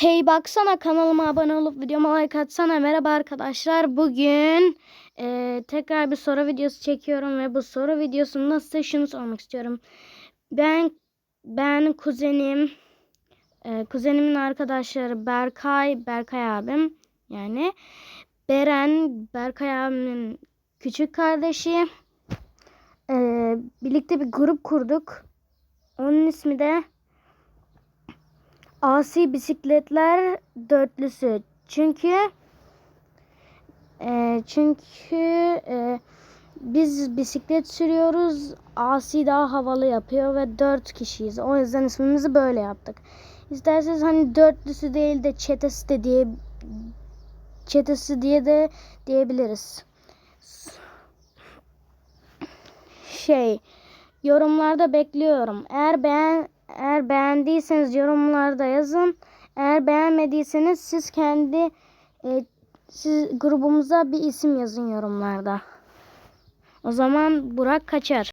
Hey baksana kanalıma abone olup videoma like atsana. Merhaba arkadaşlar. Bugün eee, tekrar bir soru videosu çekiyorum ve bu soru videosunda size şunu sormak istiyorum. Ben ben kuzenim eee, kuzenimin arkadaşları Berkay, Berkay abim yani Beren, Berkay abimin küçük kardeşi. Eee, birlikte bir grup kurduk. Onun ismi de Asi Bisikletler Dörtlüsü. Çünkü e, çünkü e, biz bisiklet sürüyoruz. Asi daha havalı yapıyor ve dört kişiyiz. O yüzden ismimizi böyle yaptık. İsterseniz hani dörtlüsü değil de çetesi de diye çetesi diye de diyebiliriz. Şey yorumlarda bekliyorum. Eğer beğen eğer beğendiyseniz yorumlarda yazın. Eğer beğenmediyseniz siz kendi e, siz grubumuza bir isim yazın yorumlarda. O zaman Burak kaçar.